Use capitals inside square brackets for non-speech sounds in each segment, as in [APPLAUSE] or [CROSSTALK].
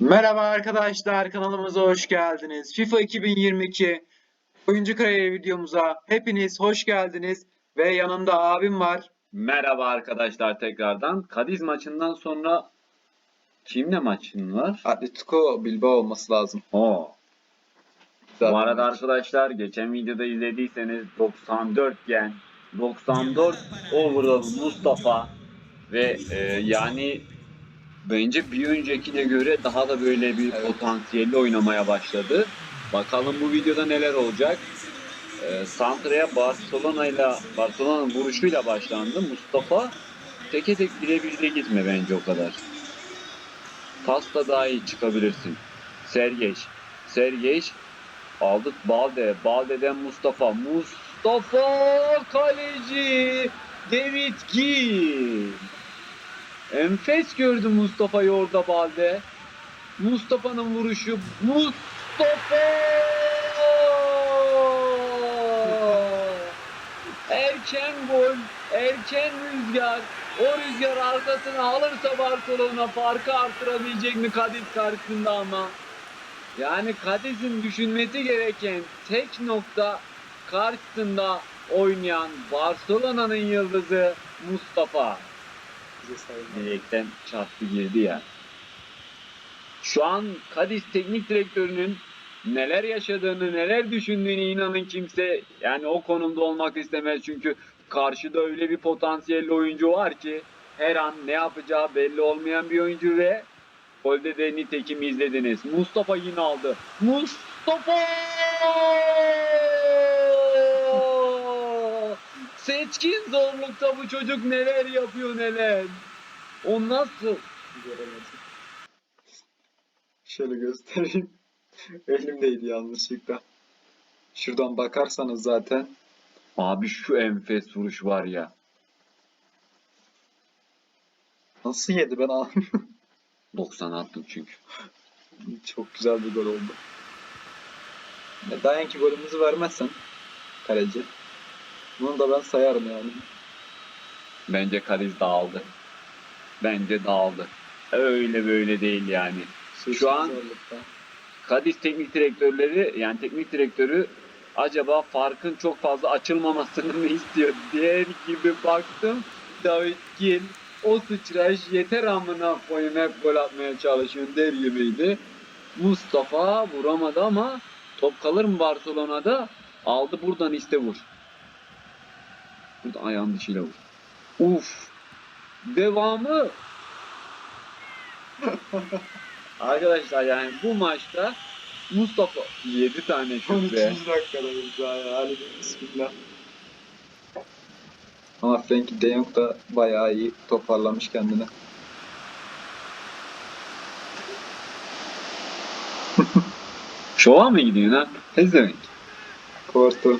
Merhaba arkadaşlar kanalımıza hoş geldiniz. FIFA 2022 oyuncu kariyeri videomuza hepiniz hoş geldiniz ve yanımda abim var. Merhaba arkadaşlar tekrardan. Kadiz maçından sonra kimle maçın var? Atletico Bilbao olması lazım. Oo. Bu arada arkadaşlar geçen videoda izlediyseniz 94 gen 94 overall Mustafa ve e, yani bence bir öncekine göre daha da böyle bir Evet. potansiyelli oynamaya başladı. Bakalım bu videoda neler olacak. E, Santra'ya Barcelona ile Barcelona'nın vuruşuyla başlandı. Mustafa teke tek birebir de gitme bence o kadar. Pasta daha iyi çıkabilirsin. Sergeç. Sergeç Aldık Balde. Balde'den Mustafa. Mustafa kaleci. David Gill. Enfes gördü Mustafa'yı orada Balde. Mustafa'nın vuruşu. Mustafa! Erken gol. Erken rüzgar. O rüzgar arkasına alırsa Barcelona farkı arttırabilecek mi Cadiz karşısında ama. Yani Kadiz'in düşünmesi gereken tek nokta karşısında oynayan Barcelona'nın yıldızı Mustafa. Direkten çarptı girdi ya. Şu an Kadiz teknik direktörünün neler yaşadığını, neler düşündüğünü inanın kimse yani o konumda olmak istemez çünkü karşıda öyle bir potansiyelli oyuncu var ki her an ne yapacağı belli olmayan bir oyuncu ve Golde de nitekim izlediniz. Mustafa yine aldı. Mustafa! Seçkin zorlukta bu çocuk neler yapıyor neler. O nasıl? Göremedim. Şöyle göstereyim. [LAUGHS] Elimdeydi yanlışlıkla. Şuradan bakarsanız zaten Abi şu enfes vuruş var ya. nasıl yedi ben anlamadım. [LAUGHS] 90 attım çünkü. [LAUGHS] Çok güzel bir gol oldu. Ya dayan ki golümüzü vermezsen kaleci. Bunu da ben sayarım yani. Bence Kariz dağıldı. Bence dağıldı. Öyle böyle değil yani. Şu an- Zorlukta. Teknik direktörleri yani teknik direktörü acaba farkın çok fazla açılmamasını [LAUGHS] mı istiyor diğer gibi baktım. David Gill o sıçraş yeter amına koyayım hep gol atmaya çalışıyorsun der gibiydi. Mustafa vuramadı ama top kalır mı Barcelona'da? Aldı buradan iste vur. Burada ayağın dışıyla vur. Uf. Devamı. [LAUGHS] Arkadaşlar yani bu maçta Mustafa 7 tane şut 13. be. dakikadayız daha ya. Hadi bismillah. Ama Frenkie de Jong da bayağı iyi toparlamış kendini. [LAUGHS] Şova mı gidiyorsun ha? Pezevenk. Porto.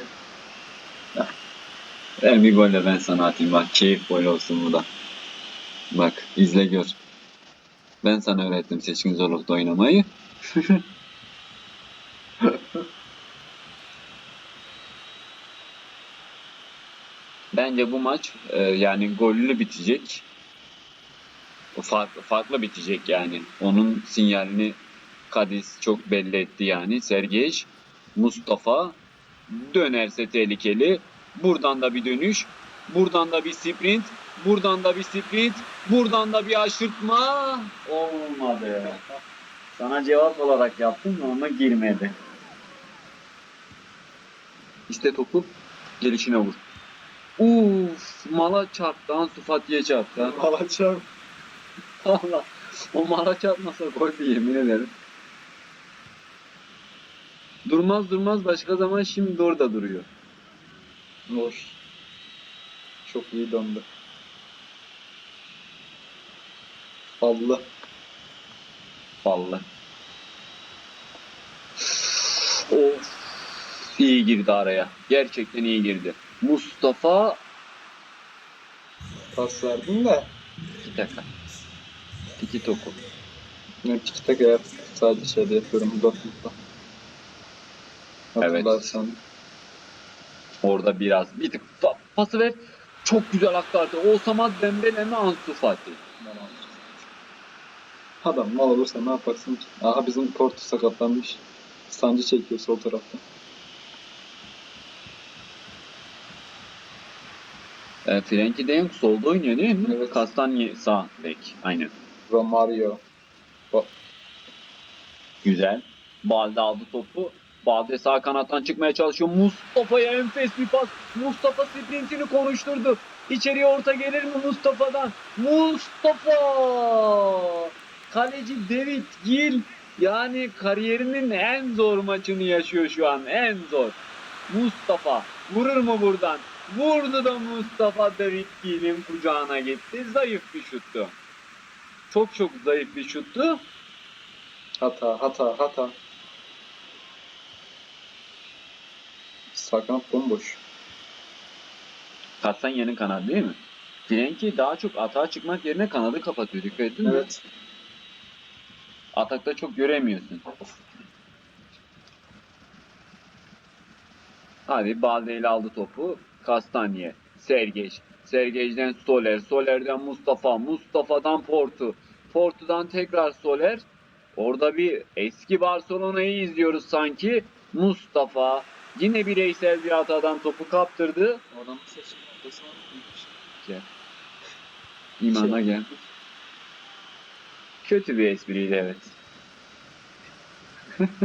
Ver bir gol de ben sana atayım bak keyif gol olsun bu da. Bak izle gör. Ben sana öğrettim seçkin zorlukta oynamayı. [LAUGHS] Bence bu maç e, yani gollü bitecek. Farklı, farklı bitecek yani. Onun sinyalini Kadiz çok belli etti yani. Sergeç, Mustafa dönerse tehlikeli. Buradan da bir dönüş. Buradan da bir sprint. Buradan da bir sprint. Buradan da bir aşırtma. Olmadı. Sana cevap olarak yaptım ama girmedi. İşte topu gelişine vur. Uf, mala çarptı. Ansu Fati'ye çarptı. Alacağım. [LAUGHS] Allah. O mala çarpmasa gol diye yemin ederim. Durmaz durmaz başka zaman şimdi orada duruyor. Hoş. Çok iyi döndü. Fallı. Vallahi. Of. İyi girdi araya. Gerçekten iyi girdi. Mustafa Pas verdim de. iki taka. Tiki toku. Ne tiki taka yap. Sadece şeyde yapıyorum Dortmund'da. Evet. Hatırlarsan. Orada biraz bir tık pa- pası ver. Çok güzel aktardı. Osama Dembele mi Ansu Fati? Adam mal olursa ne yaparsın ki? Aha bizim Porto sakatlanmış. Sancı çekiyor sol tarafta. E, Frenkie de Jong solda oynuyor değil mi? Evet. Kastanye sağ bek. Aynen. Romario. Güzel. Balde aldı topu. Balde sağ kanattan çıkmaya çalışıyor. Mustafa'ya enfes bir pas. Mustafa sprintini konuşturdu. İçeriye orta gelir mi Mustafa'dan? Mustafa! Kaleci David Gil yani kariyerinin en zor maçını yaşıyor şu an. En zor. Mustafa vurur mu buradan? Vurdu da Mustafa David Gil'in kucağına gitti. Zayıf bir şuttu. Çok çok zayıf bir şuttu. Hata, hata, hata. Sağ kanat bomboş. Kastanye'nin kanadı değil mi? Frenkie daha çok atağa çıkmak yerine kanadı kapatıyor. Dikkat ettin mi? Evet. Atakta çok göremiyorsun. Hadi Balde ile aldı topu. Kastanye. Sergeç. Sergeç'den Soler. Soler'den Mustafa. Mustafa'dan Portu. Portu'dan tekrar Soler. Orada bir eski Barcelona'yı izliyoruz sanki. Mustafa yine bireysel bir hatadan topu kaptırdı. Oradan bir seçim ortasına gitmiş. Gel. İmana gel. Kötü bir espriydi evet. [LAUGHS]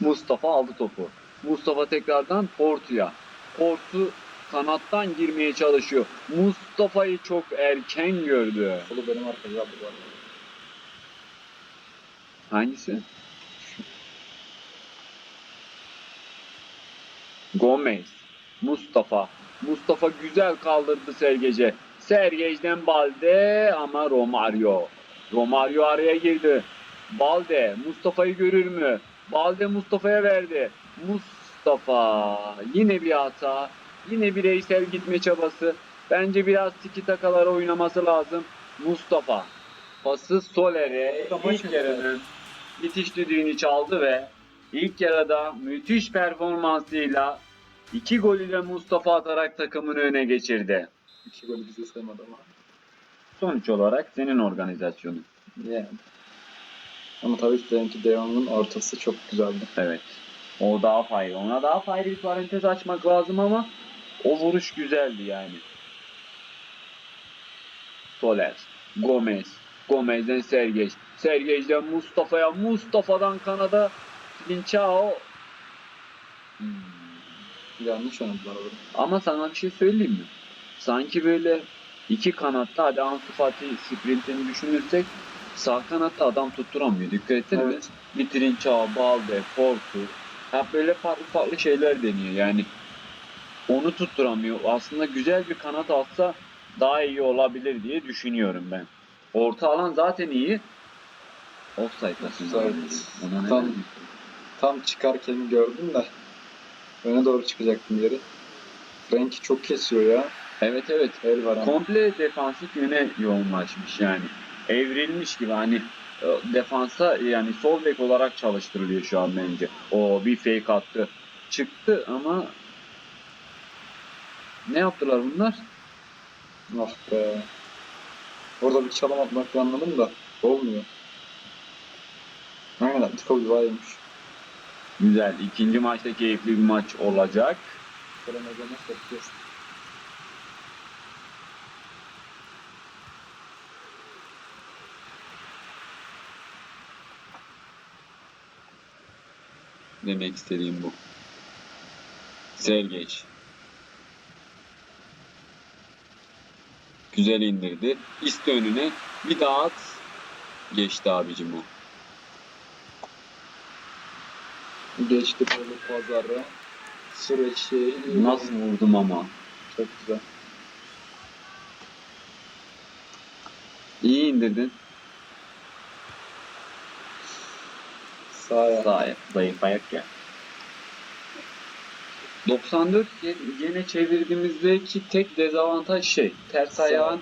Mustafa aldı topu. Mustafa tekrardan Portu'ya. Portu kanattan girmeye çalışıyor. Mustafa'yı çok erken gördü. Solu benim arkada bu arada. Hangisi? Gomez. Mustafa. Mustafa güzel kaldırdı Sergec'e. Sergec'den Balde ama Romario. Romario araya girdi. Balde Mustafa'yı görür mü? Balde Mustafa'ya verdi. Mustafa yine bir hata. Yine bireysel gitme çabası. Bence biraz tiki takalara oynaması lazım. Mustafa pası Soler'e ilk yarının bitiş düdüğünü çaldı ve ilk yarıda müthiş performansıyla iki gol ile Mustafa atarak takımını öne geçirdi. İki golü bize saymadı ama. Sonuç olarak senin organizasyonun. Yani. Ama tabii Frenkie de Jong'un ortası çok güzeldi. Evet. O daha faydalı. Ona daha faydalı bir parantez açmak lazım ama o vuruş güzeldi yani. Soler, Gomez, Gomez'den Sergeç, Sergeç'den Mustafa'ya, Mustafa'dan Kanada, Linçao. Hmm. Yanlış orada. Ama sana bir şey söyleyeyim mi? Sanki böyle iki kanatta hadi Ansu Fati sprintini düşünürsek sağ kanatta adam tutturamıyor. Dikkat ettin mi? Evet. Vitrin Çağ, Balde, Fortu. Hep böyle farklı farklı şeyler deniyor. Yani onu tutturamıyor. Aslında güzel bir kanat atsa daha iyi olabilir diye düşünüyorum ben. Orta alan zaten iyi. Offside'lasın. Offside. Ona ne Tam- çıkarken gördüm de öne doğru çıkacaktım geri. Frenkie çok kesiyor ya. Evet evet. El var ama. Komple defansif yöne yoğunlaşmış yani. Evrilmiş gibi hani e, defansa yani sol bek olarak çalıştırılıyor şu an bence. O bir fake attı. Çıktı ama ne yaptılar bunlar? Ah be. Orada bir çalım atmak planladım da olmuyor. Aynen Atletico Bilbao'ymuş. Güzel. İkinci maçta keyifli bir maç olacak. Demek istediğim bu. Sergeç. Güzel indirdi. İste önüne. Bir daha at. Geçti abicim o. Geçti böyle pazara. Süreçi Nasıl vurdum ama. çok güzel. İyi indirdin. Sağ ayak. Ayak, zayıf ayak ya. 94 ye- yine çevirdiğimizdeki tek dezavantaj şey ters Sağ. ayağın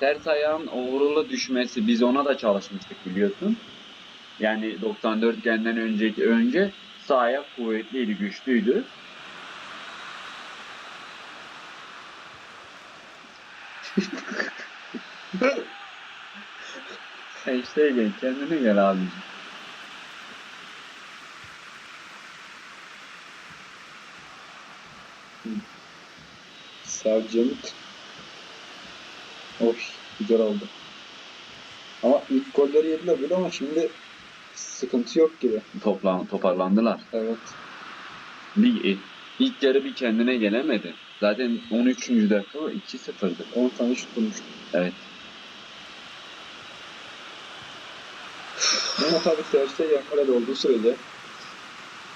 ters ayağın overall'a düşmesi. Biz ona da çalışmıştık biliyorsun. Yani 94 genden önceki önce sağ ayak kuvvetliydi, güçlüydü. [LAUGHS] Ter Stegen kendine gel abicim. Sargent. Of güzel oldu. Ama ilk golleri yediler böyle ama şimdi sıkıntı yok gibi. Toplan, toparlandılar. Evet. Bir, ilk yarı bir kendine gelemedi. Zaten 13. dakika 2-0'dı. 10 tane şut bulmuştu. Evet. Ama tabii Ter Stegen kalede olduğu sürece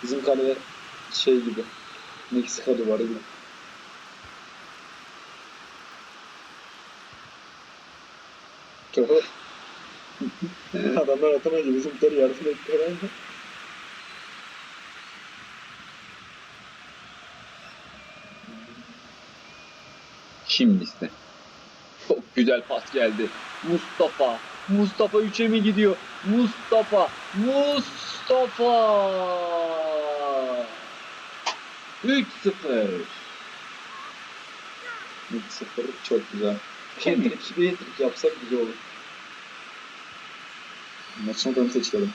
bizim kale şey gibi Meksika duvarı gibi. Topu adamlar atamayınca bizimkiler yarısını ettiler ama. Şimdi ise. Çok güzel pas geldi. Mustafa. Mustafa 3'e mi gidiyor? Mustafa. Mustafa. 3-0. 1-0 çok güzel. Kim? Bir yapsak güzel olur. Maçın adamı seçelim.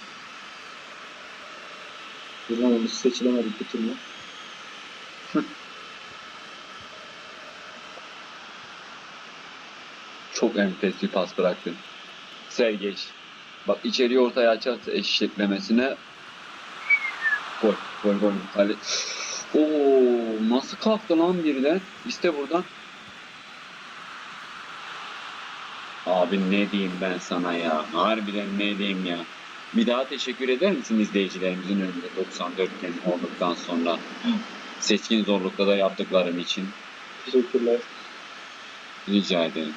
Yılın oyuncusu seçilemedik bir türlü. [LAUGHS] Çok enfes bir pas bıraktın. Sergeç. Bak içeriye ortaya açarsa eşitlemesine gol. Gol gol. Kale. [LAUGHS] Oo, nasıl kalktı lan birden? İşte buradan. Abi ne diyeyim ben sana ya. Harbiden ne diyeyim ya. Bir daha teşekkür eder misin izleyicilerimizin önünde 94 kez olduktan sonra seçkin zorlukta da yaptıklarım için? Teşekkürler. Rica ederim.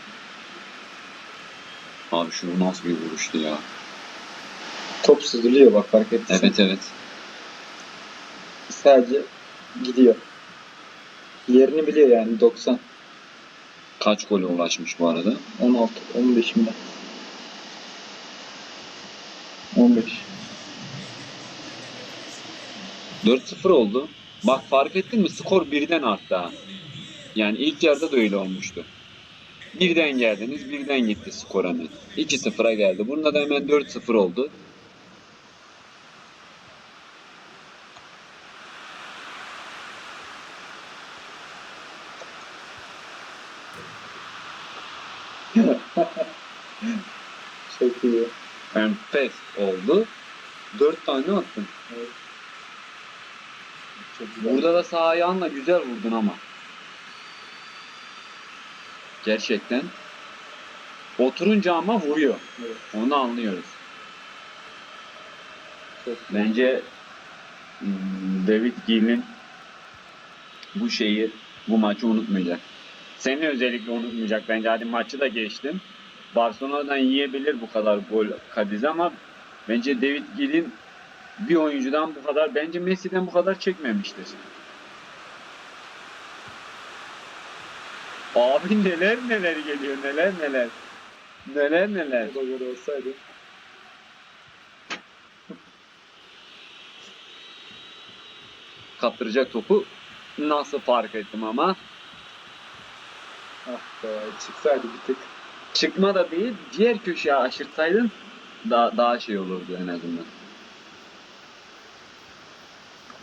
Abi şu nasıl bir vuruştu ya. Top süzülüyor bak fark ettiysen. Evet evet. Sadece gidiyor. Yerini biliyor yani 90, Kaç gole ulaşmış bu arada? 16, 15 mi? 15. 4-0 oldu. Bak fark ettin mi? Skor birden arttı ha. Yani ilk yarıda da öyle olmuştu. Birden geldiniz, birden gitti skor hemen. 2-0'a geldi. Bunda da hemen 4-0 oldu. Çok iyi. Enfes oldu. 4 tane attın. Çok güzel. Burada da sağ ayağınla güzel vurdun ama. Gerçekten. Oturunca ama vuruyor. Evet, Onu anlıyoruz. çok. Bence hmm, David Gill'in bu şeyi, bu maçı unutmayacak. Seni özellikle unutmayacak bence. Hadi maçı da geçtim. Barcelona'dan yiyebilir bu kadar gol Kadiz ama bence David Gill'in bir oyuncudan bu kadar, bence Messi'den bu kadar çekmemiştir. Abi neler neler geliyor, neler neler. Neler neler. O da gol olsaydı. Kaptıracak topu nasıl fark ettim ama. Ah be çıksaydı bir tık. Çıkma da değil, diğer köşeye aşırtsaydın daha, daha şey olurdu en azından.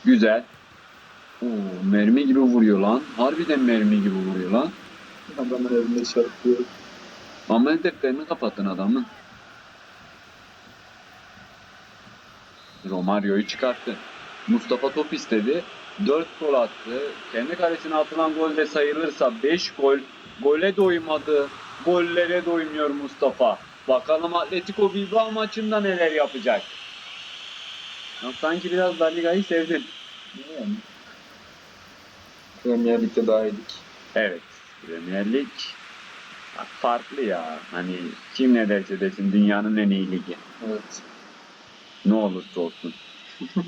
Güzel. Oo, mermi gibi vuruyor lan. Harbiden mermi gibi vuruyor lan. Adamın evinde çarpıyor. Amel defterini kapattın adamın. Romario'yu çıkarttı. Mustafa top istedi. 4 gol attı. Kendi kalesine atılan gol de sayılırsa 5 gol. Gole doymadı. Gollere doymuyor Mustafa. Bakalım Atletico Bilbao maçında neler yapacak. Ya sanki biraz La Liga'yı sevdin. Yani. Premier Lig'de daha iyiydik. Evet. Premier Lig farklı ya. Hani kim ne derse desin dünyanın en iyi ligi. Evet. Ne olursa olsun. [LAUGHS]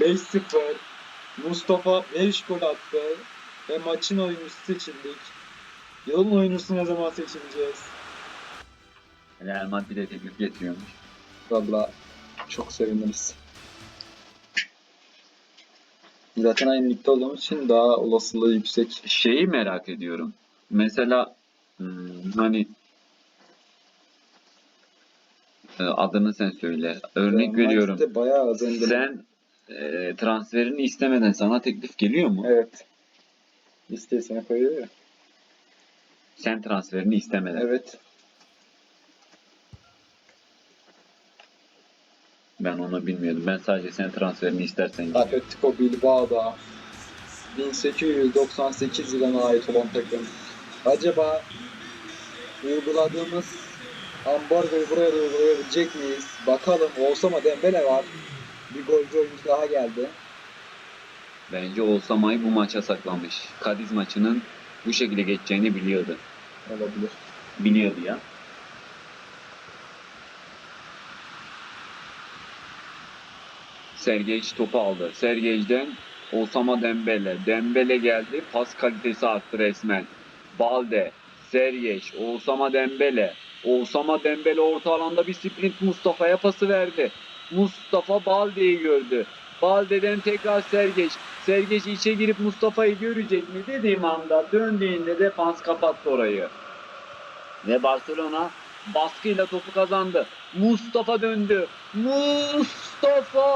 5-0. Mustafa 5 gol attı. Ve maçın oyuncusu seçildik. Yılın oyuncusu ne zaman seçileceğiz? Real Madrid'e teklif getiriyormuş. Valla çok seviniriz. Zaten aynı ligde olduğumuz için daha olasılığı yüksek. Şeyi merak ediyorum. Mesela hmm, hani e, adını sen söyle. Örnek Real veriyorum. Madrid'de bayağı. Sen e, transferini istemeden sana teklif geliyor mu? Evet. Listesine koyuyor ya. Sen transferini istemeden. Evet. Ben onu bilmiyordum. Ben sadece sen transferini istersen. Atletico Bilbao'da 1898 yılına ait olan takım. Acaba uyguladığımız ambargoyu buraya da uygulayabilecek miyiz? Bakalım. Olsama Dembele var. Bir golcü oyuncu daha geldi. Bence Olsama'yı bu maça saklamış. Kadiz maçının bu şekilde geçeceğini biliyordu. Olabilir. Biliyordu ya. Sergeç topu aldı. Sergeç'den Osama Dembele. Dembele geldi. Pas kalitesi arttı resmen. Balde, Sergeç, Osama Dembele. Osama Dembele orta alanda bir sprint Mustafa'ya pası verdi. Mustafa Balde'yi gördü. Balde'den tekrar Sergeç. Sergeç içe girip Mustafa'yı görecek mi dediğim anda döndüğünde defans kapattı orayı. Ve Barcelona baskıyla topu kazandı. Mustafa döndü. Mustafa!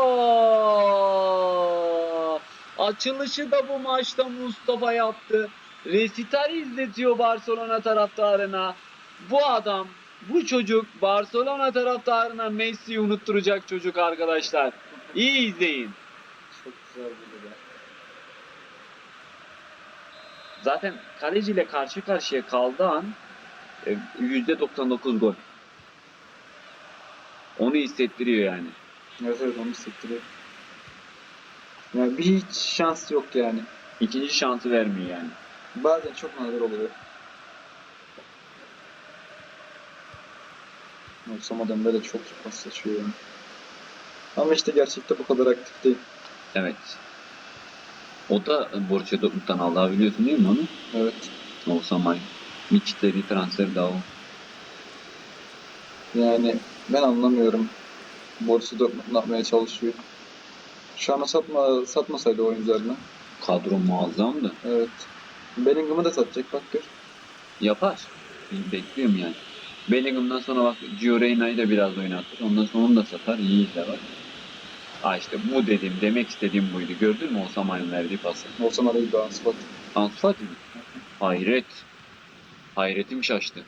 Açılışı da bu maçta Mustafa yaptı. Resital izletiyor Barcelona taraftarına. Bu adam, bu çocuk Barcelona taraftarına Messi'yi unutturacak çocuk arkadaşlar. İyi izleyin. Çok güzel bir de. Zaten kaleciyle karşı karşıya kaldığı an e, %99 gol. Onu hissettiriyor yani. Evet evet onu hissettiriyor. Yani bir hiç şans yok yani. İkinci şansı vermiyor yani. Bazen çok nadir oluyor. Olsama Dembele çok çok pas saçıyor yani. Ama işte gerçekte bu kadar aktif değil. Evet. O da Borussia Dortmund'dan aldı biliyorsun değil mi onu? Evet. Olsa Bir kitleri transfer daha o. Yani ben anlamıyorum. Borussia Dortmund yapmaya çalışıyor. Şu an satma, satmasaydı oyuncularını. Kadro muazzamdı. Evet. Bellingham'ı da satacak bak gör. Yapar. Bekliyorum yani. Bellingham'dan sonra bak Gio Reyna'yı da biraz oynatır. Ondan sonra onu da satar. İyi de var. Aa işte bu dedim. Demek istediğim buydu. Gördün mü Osama'nın verdiği pası? Olsama değil daha Ansu Fati. Ansu Fati mi? Hayret. Hayretim şaştı.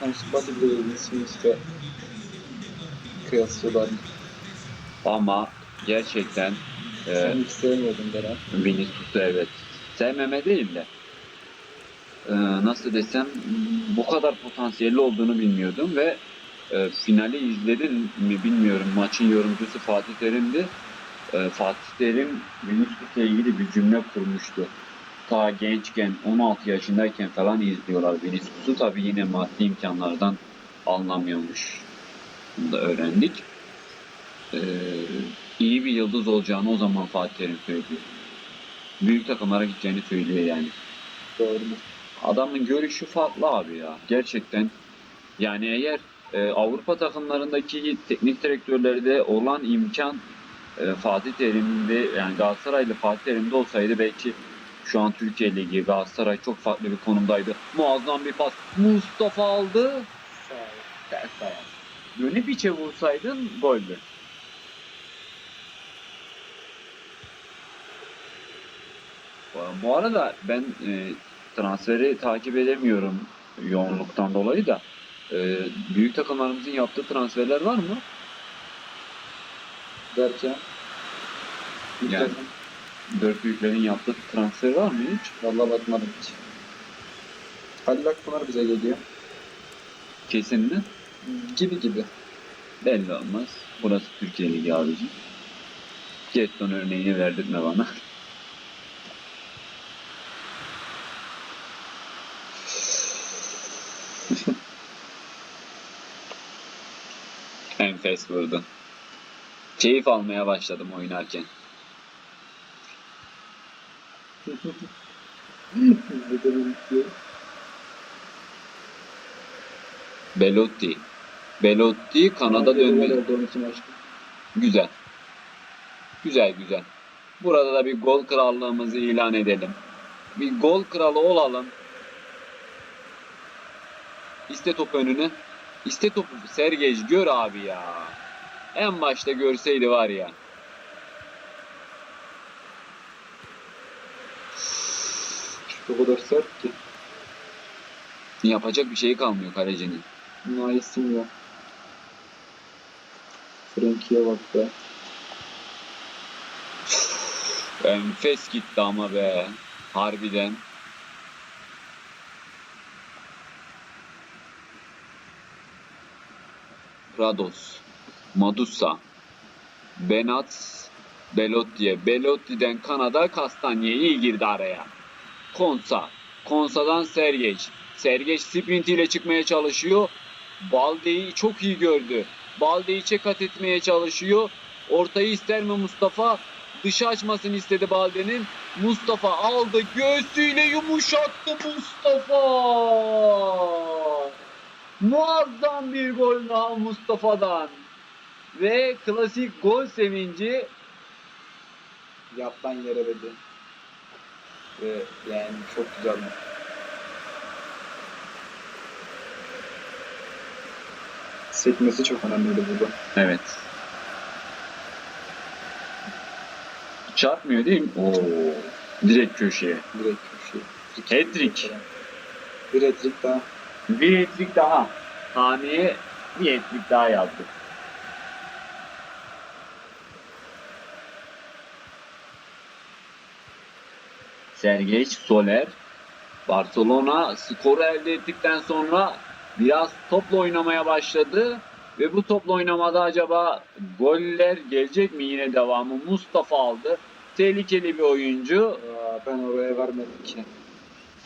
Ansu Fati bile işte kıyaslıyorlar. Ama gerçekten e, Sen hiç sevmiyordun Beren. Vinicius'u evet. Sevmeme değil de e, nasıl desem bu kadar potansiyelli olduğunu bilmiyordum ve e, finali izledin mi bilmiyorum. Maçın yorumcusu Fatih Terim'di. E, Fatih Terim Vinicius'la ilgili bir cümle kurmuştu. Ta gençken 16 yaşındayken falan izliyorlar Vinicius'u. Tabii yine maddi imkanlardan anlamıyormuş. Bunu da öğrendik. E, iyi bir yıldız olacağını o zaman Fatih Terim söylüyor. Büyük takımlara gideceğini söylüyor yani. Doğru. Adamın görüşü farklı abi ya. Gerçekten. Yani eğer e, Avrupa takımlarındaki teknik direktörlerde olan imkan e, Fatih Terim'de yani Galatasaraylı Fatih Terim'de olsaydı belki şu an Türkiye Ligi Galatasaray çok farklı bir konumdaydı. Muazzam bir pas. Mustafa aldı. Ters ayak. Dönüp içe vursaydın goldü. Bu arada ben e, transferi takip edemiyorum yoğunluktan dolayı da e, büyük takımlarımızın yaptığı transferler var mı? Derken. Yani- Yani. Dört büyüklerin yaptığı transfer var mı hiç? Vallahi bakmadım hiç. Halil Akpınar bize geliyor. Kesin mi? Gibi gibi. Belli olmaz. Burası Türkiye Ligi abicim. Getton örneğini verdirtme bana. [LAUGHS] Enfes vurdu. Keyif almaya başladım oynarken. [LAUGHS] Belotti. Belotti Kanada dönmeli. Oldu 12 maçta. Güzel. Güzel güzel. Burada da bir gol krallığımızı ilan edelim. Bir gol kralı olalım. İste top önüne. İste topu Sergeç gör abi ya. En başta görseydi var ya. O kadar sert ki. Yapacak bir şey kalmıyor kalecinin. Nice'im ya. Frankie'ye bak be. Enfes gitti ama be. Harbiden. Rados, Madusa, Benat, Belotti'ye. Belotti'den Kanada Kastanye iyi girdi araya. Konsa, Konsa'dan Sergeç. Sergeç sprint ile çıkmaya çalışıyor. Balde'yi çok iyi gördü. Balde'yi çekat etmeye çalışıyor. Ortayı ister mi Mustafa? Dışa açmasını istedi Balde'nin. Mustafa aldı göğsüyle yumuşattı Mustafa. Muazzam bir gol daha Mustafa'dan. Ve klasik gol sevinci Yattan yere dedi. Ve yani çok güzel. Sekmesi çok önemliydi burada. Evet. Çarpmıyor değil mi? Oo. Direkt köşeye. Direkt köşeye. Hat-trick. Bir etrik daha. Bir etlik daha. Haneye bir etlik daha yazdı. Sergeç Soler Barcelona skoru elde ettikten sonra biraz topla oynamaya başladı ve bu topla oynamada acaba goller gelecek mi yine devamı Mustafa aldı. Tehlikeli bir oyuncu. Ben oraya vermedim ki.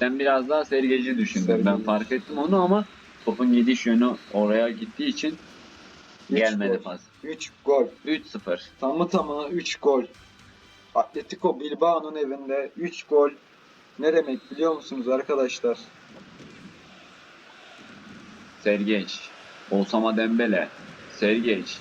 Sen biraz daha sergeci düşündün. Ben Sergeci. fark ettim onu ama topun gidiş yönü oraya gittiği için Üç gelmedi gol. pas. 3 gol. 3-0. Tamı tamına 3 gol. Atletico Bilbao'nun evinde 3 gol. Ne demek biliyor musunuz arkadaşlar? Sergeç. Osama Dembele. Sergeç.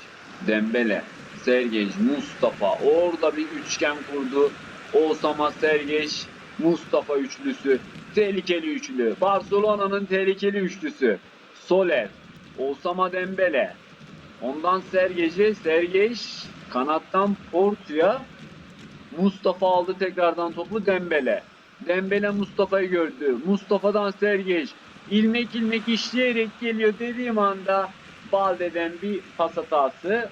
Dembele. Sergeç. Mustafa. Orada bir üçgen kurdu. Osama Sergeç. Mustafa üçlüsü. Tehlikeli üçlü. Barcelona'nın tehlikeli üçlüsü. Soler. Osama Dembele. Ondan Sergeç'e Sergeç kanattan Portu'ya Mustafa aldı tekrardan topu Dembele. Dembele Mustafa'yı gördü. Mustafa'dan Sergeç ilmek ilmek işleyerek geliyor dediğim anda Balde'den bir pas hatası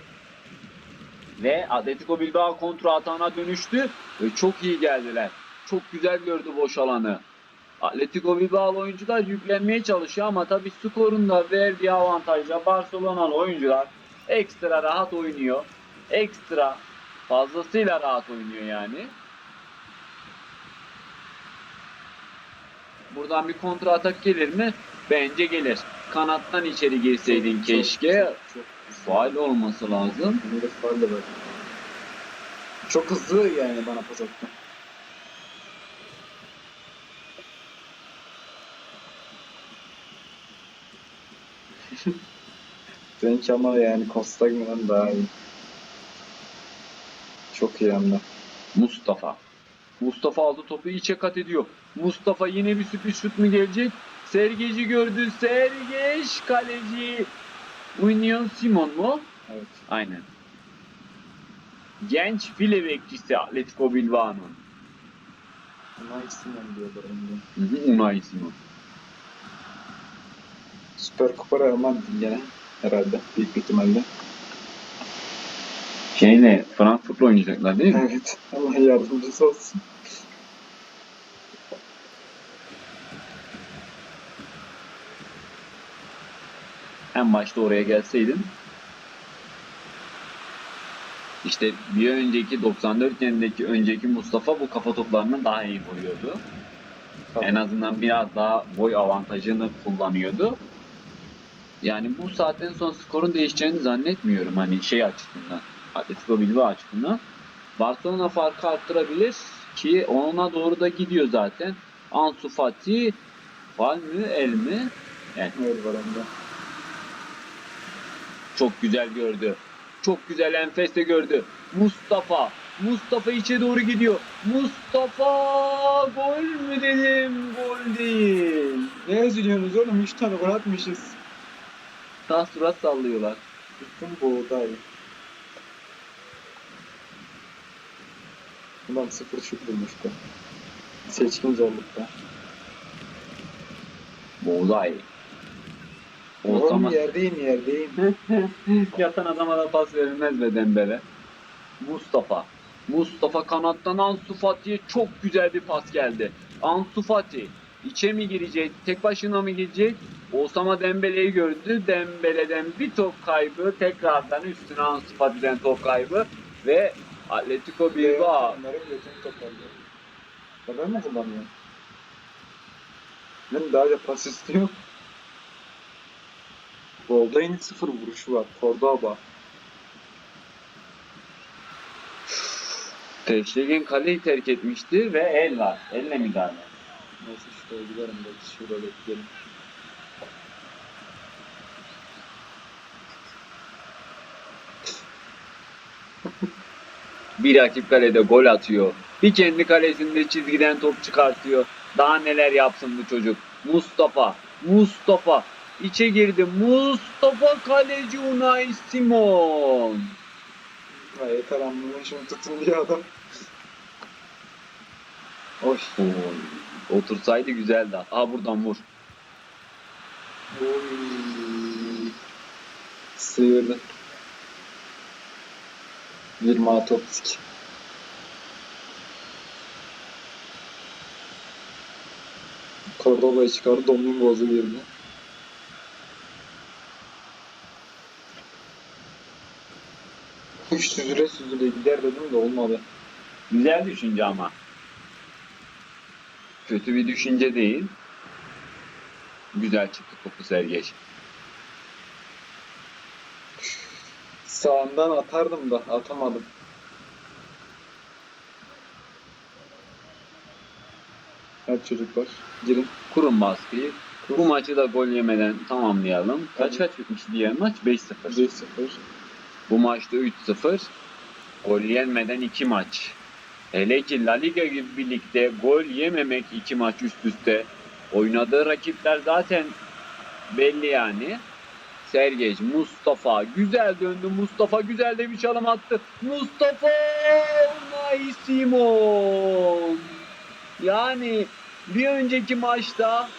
ve Atletico Bilbao kontra atağına dönüştü ve çok iyi geldiler. Çok güzel gördü boş alanı. Atletico Bilbao oyuncular yüklenmeye çalışıyor ama tabii skorun da verdiği avantajla Barcelona'lı oyuncular ekstra rahat oynuyor. Ekstra fazlasıyla rahat oynuyor yani. Buradan bir kontra atak gelir mi? Bence gelir. Kanattan içeri girseydin Çok- keşke. Çok, çok, çok Faal olması lazım. Çok hızlı yani bana pas attı. Bench ama yani Costagna'dan daha iyi. Çok iyi hem de. Mustafa. Mustafa aldı topu içe kat ediyor. Mustafa yine bir sürpriz şut mu gelecek? Sergeci gördü. Sergeç kaleci. Union Simon mu? Evet. Aynen. Genç file bekçisi Atletico Bilbao'nun. Unai Simon diyorlar hı, Unai Simon. Süper Kupa Real Madrid gene herhalde büyük ihtimalle. Şeyle Frankfurt'la oynayacaklar değil mi? Evet. Allah yardımcısı olsun. En başta oraya gelseydin. İşte bir önceki 94 yenideki önceki Mustafa bu kafa toplarını daha iyi vuruyordu. En azından biraz daha boy avantajını kullanıyordu. Yani bu saatten sonra skorun değişeceğini zannetmiyorum hani şey açısından. Atletico Bilbao açısından. Barcelona farkı arttırabilir ki ona doğru da gidiyor zaten. Ansu Fati Fal mü el mi? Evet var onda. Çok güzel gördü. Çok güzel enfeste gördü. Mustafa. Mustafa içe doğru gidiyor. Mustafa gol mü dedim? Gol değil. Ne üzülüyorsunuz oğlum? 3 tane gol atmışız. Sağ surat sallıyorlar. Bütün buğday. Ulan sıfır şut bulmuştu. Seçkin zorlukta. Buğday. O Oğlum zaman yerdeyim yerdeyim. [LAUGHS] yatan adama da pas verilmez be Dembele. Mustafa. Mustafa kanattan Ansu Fati'ye çok güzel bir pas geldi. Ansu Fati içe mi girecek, tek başına mı girecek? Osama Dembele'yi gördü. Dembele'den bir top kaybı, tekrardan üstüne Ansu Fati'den top kaybı ve Atletico Bilbao Onları götünü toparlıyor. Ya ben mi daha da pas istiyor. Golda yine sıfır vuruşu var. Cordoba. Ter Stegen kaleyi terk etmişti ve el var. Elle müdahale. Neyse giderim belki şurada bekleyelim. Bir rakip kalede gol atıyor. Bir kendi kalesinde çizgiden top çıkartıyor. Daha neler yapsın bu çocuk. Mustafa. Mustafa. içe girdi. Mustafa kaleci Unai Simon. Amına şunu tutun diye adam. Oy. Otursaydı güzeldi. Aa buradan vur. Sıyırdı. 20 Topsik. Cordoba'yı çıkardı, Domingos'u girdi. Üç süzüle süzüle gider dedim de olmadı. Güzel düşünce ama. Kötü bir düşünce değil. Güzel çıktı topu Sergeç. Sağından atardım da atamadım. Evet çocuklar girin. Kurun baskıyı. Bu maçı da gol yemeden tamamlayalım. Kaç kaç bitmiş diğer maç? 5-0. 1-0. Bu maçta 3-0. Gol yenmeden 2 maç. Hele ki La Liga gibi bir ligde gol yememek 2 maç üst üste. Oynadığı rakipler zaten belli yani. Sergeç, Mustafa güzel döndü. Mustafa güzel de bir çalım attı. Mustafa Unai Simon. Yani bir önceki maçta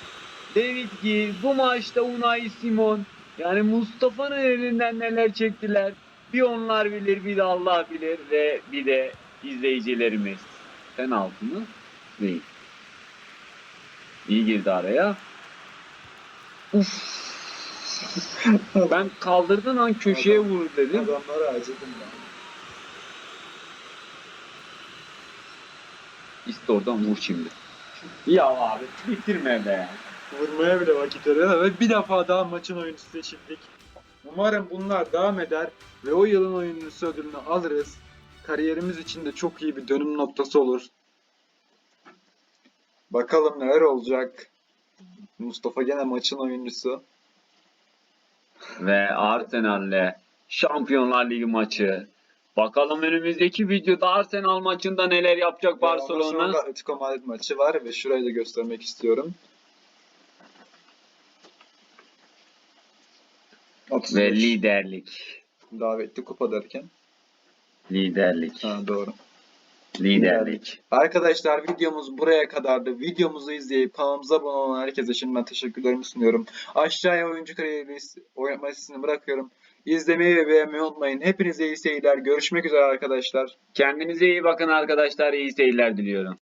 David Gill, bu maçta Unai Simon. Yani Mustafa'nın elinden neler çektiler. Bir onlar bilir, bir de Allah bilir ve bir de izleyicilerimiz. Penaltı mı? Değil. İyi girdi araya. Uf. ben kaldırdığın an köşeye vur dedim. Adamlara acıdım ya. İşte oradan vur şimdi. Ya abi bitirme be. Vurmaya bile vakit arıyor ve bir defa daha maçın oyuncusu seçildik. Umarım bunlar devam eder ve o yılın oyuncusu ödülünü alırız. Kariyerimiz için de çok iyi bir dönüm noktası olur. Bakalım neler olacak. Mustafa gene maçın oyuncusu. Ve Arsenal'le Şampiyonlar Ligi maçı. Bakalım önümüzdeki videoda Arsenal maçında neler yapacak sonra Barcelona. da Atletico Madrid maçı var ve şurayı da göstermek istiyorum. 35 Ve liderlik. davetli kupa derken. Liderlik. Ha doğru. Liderlik. Arkadaşlar videomuz buraya kadardı. Videomuzu izleyip kanalımıza abone olan herkese şimdiden teşekkürlerimi sunuyorum. Aşağıya oyuncu kariyeri oynatma listesini bırakıyorum. İzlemeyi ve beğenmeyi unutmayın. Hepinize iyi seyirler. Görüşmek üzere arkadaşlar. Kendinize iyi bakın arkadaşlar. İyi seyirler diliyorum.